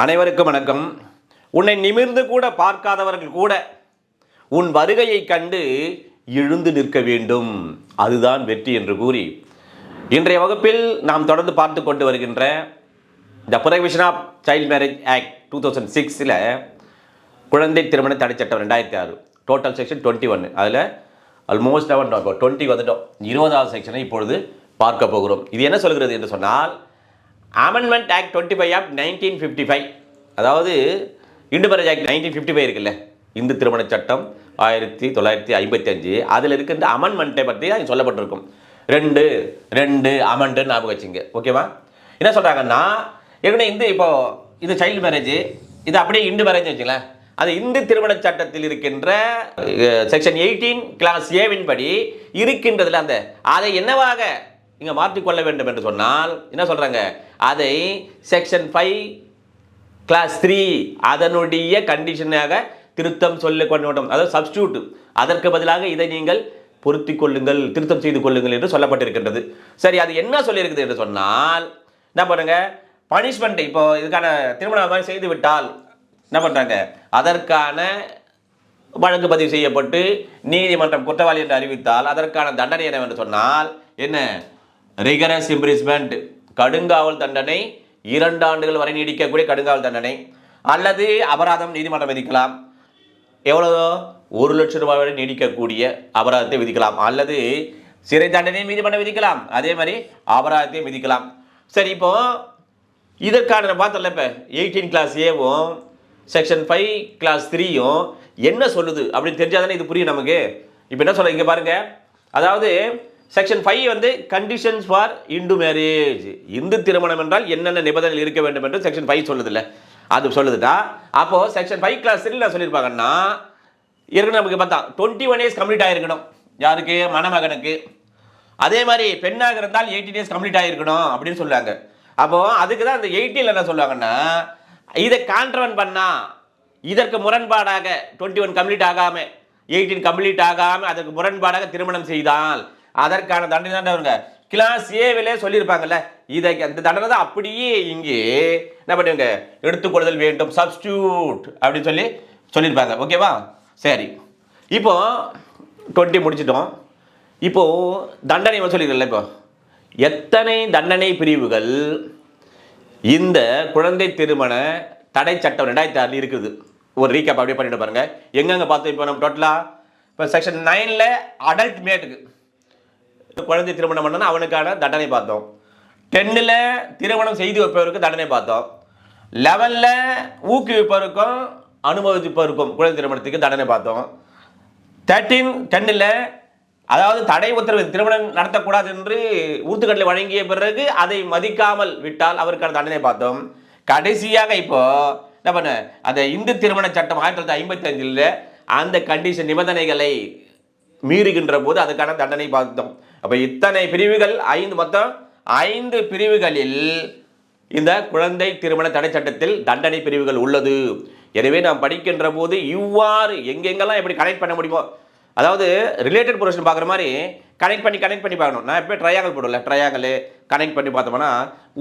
அனைவருக்கும் வணக்கம். உன்னை நிமிர்ந்து கூட பார்க்காதவர்கள் கூட உன் வருகையை கண்டு எழுந்து நிற்க வேண்டும். அதுதான் வெற்றி என்று கூறி இன்றைய வகுப்பில் நாம் தொடர்ந்து பார்த்து கொண்டு வருகின்ற the prohibition of child marriage act two thousand சிக்ஸில் குழந்தை திருமண தடை சட்டம் ரெண்டாயிரத்தி ஆறு. டோட்டல் செக்ஷன் டுவெண்ட்டி ஒன்று அதில் ஆல்மோஸ்ட் அவன் டுவெண்ட்டி வந்துட்டோம். இருபதாவது செக்ஷனை இப்பொழுது பார்க்க போகிறோம். இது என்ன சொல்கிறது என்று சொன்னால் amendment act twenty five of nineteen fifty five அதாவது Hindu marriage act nineteen fifty five இருக்குல்ல? இந்து திருமண சட்டம் ஆயிரத்தி தொள்ளாயிரத்தி ஐம்பத்தி அஞ்சு. அதில் இருக்கின்ற அமெண்ட்மெண்ட்டை பற்றி தான் சொல்லப்பட்டிருக்கும். ரெண்டு ரெண்டு அமெண்ட்டுன்னு ஞாபகம் வச்சுங்க. ஓகேவா என்ன சொல்கிறாங்கன்னா ஏற்கனவே இந்து இப்போது இது சைல்டு மேரேஜ் இது அப்படியே இந்து மேரேஜ் வச்சுங்களேன். அது இந்து திருமண சட்டத்தில் இருக்கின்ற செக்ஷன் எயிட்டீன் கிளாஸ் ஏவின் படி இருக்கின்றதில் அந்த அதை என்னவாக இங்கே மாற்றிக்கொள்ள வேண்டும் என்று சொன்னால் என்ன சொல்கிறாங்க அதை செக்ஷன் ஃபைவ் கிளாஸ் த்ரீ அதனுடைய கண்டிஷனாக திருத்தம் சொல்லிக் கொண்டு வேண்டும். அதாவது சப்ஸ்டியூட் அதற்கு பதிலாக இதை நீங்கள் பொருத்திக் கொள்ளுங்கள் திருத்தம் செய்து கொள்ளுங்கள் என்று சொல்லப்பட்டிருக்கின்றது. சரி அது என்ன சொல்லியிருக்குது என்று சொன்னால் என்ன பண்ணுங்க? பனிஷ்மெண்ட் இப்போ இதுக்கான திருமணம் மாதிரி செய்து விட்டால் என்ன பண்ணுறாங்க அதற்கான வழக்கு பதிவு செய்யப்பட்டு நீதிமன்றம் குற்றவாளி என்று அறிவித்தால் அதற்கான தண்டனை என்னவென்று சொன்னால் என்ன? ரிகரஸ் இம்ப்ரிஸ்மெண்ட். கடுங்காவல் தண்டனை இரண்டு ஆண்டுகள் வரை நீடிக்கக்கூடிய கடுங்காவல் தண்டனை. அல்லது அபராதம் நீதிமன்றம் விதிக்கலாம். எவ்வளோ ஒரு லட்சம் ரூபாய் வரை நீடிக்கக்கூடிய அபராதத்தை விதிக்கலாம். அல்லது சிறை தண்டனையும் நீதிமன்றம் விதிக்கலாம். அதே மாதிரி அபராதத்தையும் விதிக்கலாம். சரி இப்போ இதற்கான பார்த்தல இப்போ. எயிட்டீன் கிளாஸ் ஏவும் செக்ஷன் ஃபைவ் கிளாஸ் த்ரீயும் என்ன சொல்லுது? அப்படின்னு தெரிஞ்சாதானே இது புரியும் நமக்கு. இப்போ என்ன சொல்ல இங்கே பாருங்க. அதாவது செக்ஷன் ஃபைவ் வந்து conditions for Hindu marriage Hindu திருமணம் என்றால் என்னென்ன நிபந்தனைகள் இருக்க வேண்டும் என்று செக்ஷன் ஃபைவ் சொல்லுதில்ல. அது சொல்லுதுடா. அப்போது செக்ஷன் ஃபைவ் கிளாஸ் த்ரீல சொல்லியிருப்பாங்கன்னா ஏற்கனவே நமக்கு பார்த்தா டுவெண்ட்டி ஒன் இயர்ஸ் கம்ப்ளீட் ஆகிருக்கணும் யாருக்கு? மணமகனுக்கு. அதே மாதிரி பெண்ணாக இருந்தால் எயிட்டீன் இயர்ஸ் கம்ப்ளீட் ஆகிருக்கணும் அப்படின்னு சொல்லுவாங்க அப்போது அதுக்கு தான் அந்த எயிட்டீன் என்ன சொல்லுவாங்கன்னா இதை கான்ட்ரவன் பண்ணால் இதற்கு முரண்பாடாக டுவெண்ட்டி ஒன் கம்ப்ளீட் ஆகாமல் எயிட்டீன் கம்ப்ளீட் ஆகாமல் அதற்கு முரண்பாடாக திருமணம் செய்தால் அதற்கான தண்டனை தான் வருங்க. கிளாஸ் ஏவிலே சொல்லியிருப்பாங்கல்ல இதை அந்த தண்டனை தான் அப்படியே இங்கே என்ன பண்ணுவீங்க எடுத்துக்கொள்ளுதல் வேண்டும் சப்ஸ்டியூட் அப்படின்னு சொல்லி சொல்லியிருப்பாங்க. ஓகேவா சரி. இப்போ டுவெண்ட்டி முடிச்சிட்டோம். இப்போ தண்டனை சொல்லியிருக்கல இப்போ. எத்தனை தண்டனை பிரிவுகள் இந்த குழந்தை திருமண தடை சட்டம் ரெண்டாயிரத்தி ஆறில் இருக்குது? ஒரு ரீகேப் அப்படியே பண்ணிட்டு பாருங்க. எங்கெங்க பார்த்து இப்போ நம்ம டோட்டலாக இப்போ செக்ஷன் நைனில் அடல்ட் மேட்டுக்கு குழந்தை திருமணம் பண்ணனா அவனுக்கான தண்டனை பார்த்தோம். டென்னில் திருமணம் செய்து வைப்பவருக்கு தண்டனை பார்த்தோம். லெவனில் ஊக்குவிப்பவருக்கும் அனுமதிப்பவருக்கும் குழந்தை திருமணத்துக்கு தண்டனை பார்த்தோம். தேர்ட்டீன் டென்னில் அதாவது தடை உத்தரவு திருமணம் நடத்தக்கூடாது என்று ஊத்துக்கட்டளை வழங்கிய பிறகு அதை மதிக்காமல் விட்டால் அவருக்கான தண்டனை பார்த்தோம். கடைசியாக இப்போ என்ன பண்ண அந்த இந்து திருமண சட்டம் ஆயிரத்தி தொள்ளாயிரத்தி ஐம்பத்தி அஞ்சில் அந்த கண்டிஷன் நிபந்தனைகளை மீறுகின்ற போது அதுக்கான தண்டனை பார்த்தோம். அப்போ இத்தனை பிரிவுகள்? ஐந்து மொத்தம். ஐந்து பிரிவுகளில் இந்த குழந்தை திருமண தடை சட்டத்தில் தண்டனை பிரிவுகள் உள்ளது. எனவே நாம் படிக்கின்ற போது இவ்வாறு எங்கெங்கெல்லாம் எப்படி கனெக்ட் பண்ண முடியுமோ அதாவது ரிலேட்டட் ப்ரொஃபஷன் பார்க்குற மாதிரி கனெக்ட் பண்ணி கனெக்ட் பண்ணி பார்க்கணும். நான் எப்போ ட்ரையாங்கல் போடல ட்ரையாங்கல் கனெக்ட் பண்ணி பார்த்தோம்னா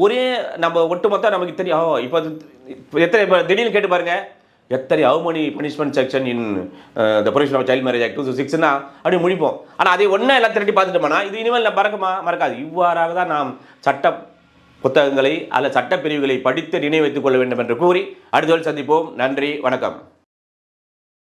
ஒரே நம்ம ஒட்டுமொத்தம் நமக்கு தெரியும். இப்போ எத்தனை இப்போ திடீர்னு கேட்டு பாருங்கள் எத்தனை how many punishment section in the provision of child marriage act two சிக்ஸ்னா அப்படி முடிப்போம். ஆனால் அதை ஒன்றா எல்லாம் திரட்டி பார்த்துட்டோம்னா இது இனிமேல் நான் மறக்குமா மறக்காது. இவ்வாறாக தான் நாம் சட்ட புத்தகங்களை அல்ல சட்டப்பிரிவுகளை படித்து நினைவு வைத்துக் கொள்ள வேண்டும் என்று கூறி அடுத்த சந்திப்போம். நன்றி வணக்கம்.